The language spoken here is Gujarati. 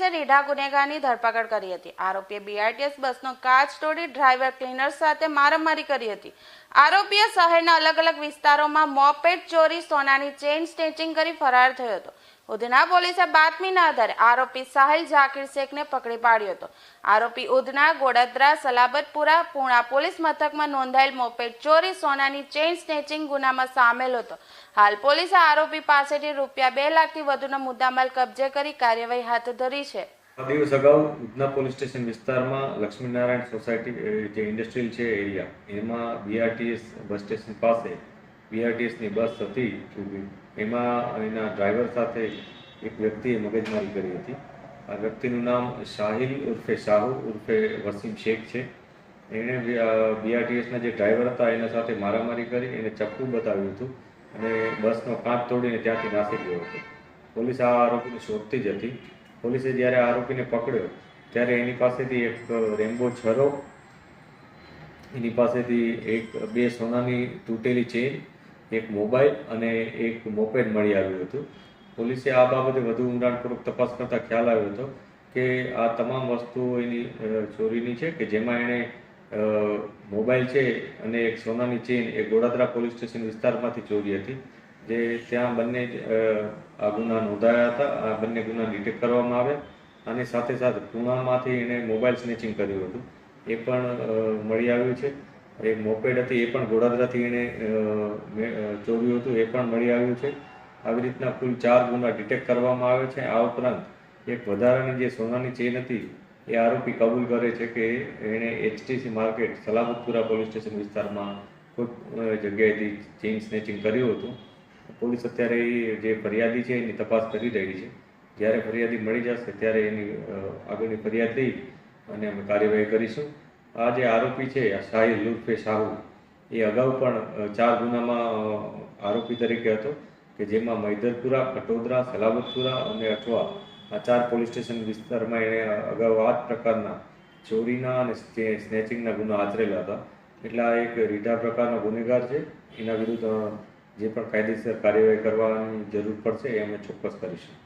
રીઢા ગુનેગારની ધરપકડ કરી હતી. આરોપીએ બીઆરટીએસ બસનો કાચ તોડી ડ્રાઈવર ક્લીનર સાથે મારામારી કરી હતી. આરોપીએ શહેરના અલગ અલગ વિસ્તારોમાં મોપેટ ચોરી સોનાની ચેઇન સ્ટેચિંગ કરી ફરાર થયો હતો. ઉધના પોલીસે બાતમીના આધારે આરોપી સાહિલ ઝાકીર શેખને પકડી પાડ્યો હતો. આરોપી ઉધના, ગોડદરા, સલાબતપુરા, પૂણા પોલીસ મથકમાં નોંધાયેલ મોપેડ ચોરી, સોનાની ચેઇન સ્નેચિંગ ગુનામાં સામેલ હતો. હાલ પોલીસે આરોપી પાસેથી રૂપિયા બે લાખથી વધુનો મુદ્દામાલ કબજે કરી કાર્યવાહી હાથ ધરી છે. દિવસ અગાઉ ઉધના પોલીસ સ્ટેશન વિસ્તારમાં લક્ષ્મીનારાયણ સોસાયટી જે ઇન્ડસ્ટ્રીયલ છે એરિયા, એમાં બીઆરટીએસ બસ સ્ટેશન પાસે બીઆરટીએસની બસ હતી એમાં એના ડ્રાઈવર સાથે એક વ્યક્તિએ મગજમારી કરી હતી. આ વ્યક્તિનું નામ શાહિલ ઉર્ફે શાહુ ઉર્ફે વસીમ શેખ છે. એણે બીઆરટીએસના જે ડ્રાઈવર હતા, એના સાથે મારામારી કરી, એને ચપ્પુ બતાવ્યું હતું અને બસનો કાચ તોડીને ત્યાંથી નાસી ગયો હતો. પોલીસ આ આરોપીને શોધતી જ હતી. પોલીસે જ્યારે આરોપીને પકડ્યો, ત્યારે એની પાસેથી એક રેમ્બો છરો, એની પાસેથી એક, બે સોનાની તૂટેલી ચેન એક મોબાઈલ અને એક મોપેડ મળી આવ્યું હતું. પોલીસે આ બાબતે વધુ ઊંડાણપૂર્વક તપાસ કરતા ખ્યાલ આવ્યો હતો કે આ તમામ વસ્તુઓ એની ચોરીની છે કે જેમાં એણે મોબાઈલ છે અને એક સોનાની ચેન એ ગોડાદરા પોલીસ સ્ટેશન વિસ્તારમાંથી ચોરી હતી. જે ત્યાં બંને આ ગુના નોંધાયા હતા. આ બંને ગુના ડિટેક્ટ કરવામાં આવ્યા અને સાથે સાથે પૂણામાંથી એણે મોબાઈલ સ્નેચિંગ કર્યું હતું. એ પણ મળી આવ્યું છે. એક મોપેડ હતી, એ પણ ગોડાદરાથી એણે ચોર્યું હતું, એ પણ મળી આવ્યું છે. આવી રીતના કુલ ચાર ગુના ડિટેક્ટ કરવામાં આવે છે. આ ઉપરાંત એક વધારાની જે સોનાની ચેન હતી, એ આરોપી કબૂલ કરે છે કે એણે HTC market Salabatpura police station વિસ્તારમાં કોઈ જગ્યાએથી ચેઇન સ્નેચિંગ કર્યું હતું. પોલીસ અત્યારે એ જે ફરિયાદી છે, એની તપાસ કરી રહી છે. જ્યારે ફરિયાદી મળી જશે, ત્યારે એની આગળની ફરિયાદ લઈ અને અમે કાર્યવાહી કરીશું. આ જે આરોપી છે આ શાહિલ લુફે શાહુ, એ અગાઉ પણ ચાર ગુનામાં આરોપી તરીકે હતો કે જેમાં મૈદરપુરા કટોદરા સલાબતપુરા અને અઠવા આ ચાર પોલીસ સ્ટેશન વિસ્તારમાં એણે અગાઉ આ જ પ્રકારના ચોરીના અને સ્નેચિંગના ગુના આચરેલા હતા. એટલે આ એક રીઢા પ્રકારનો ગુનેગાર છે. એના વિરુદ્ધ જે પણ કાયદેસર કાર્યવાહી કરવાની જરૂર પડશે એ અમે ચોક્કસ કરીશું.